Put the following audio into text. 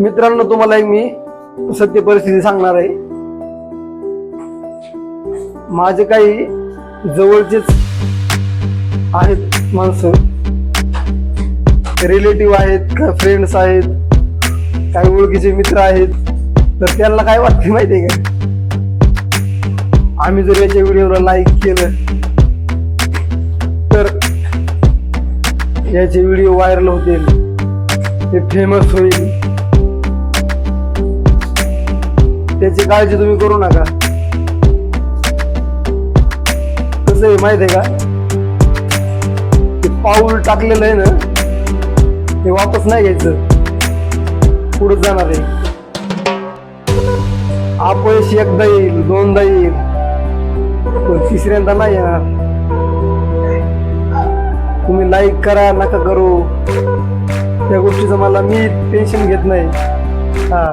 मित्रांनो तुम्हाला एक मी सत्य परिस्थिती सांगणार आहे. माझे काही जवळचेच आहेत माणसं. रिलेटिव्ह आहेत का फ्रेंड्स आहेत काही ओळखीचे मित्र आहेत. तर त्यांना काय वाटते आहे का? आम्ही जर याच्या व्हिडिओला लाईक केलं तर याचे व्हिडिओ व्हायरल होतील. ते फेमस होईल. त्याची काळजी तुम्ही करू नका. कसं आहे माहिती आहे का? ते पाऊल टाकलेलं आहे ना ते वापस नाही घ्यायचं. पुढे जाणार आहे. अपयश एकदा येईल दोनदा येईल. पण तिसऱ्यांदा नाही येणार. तुम्ही लाईक करा नका करू. त्या गोष्टीचं मला मी टेन्शन घेत नाही. हा.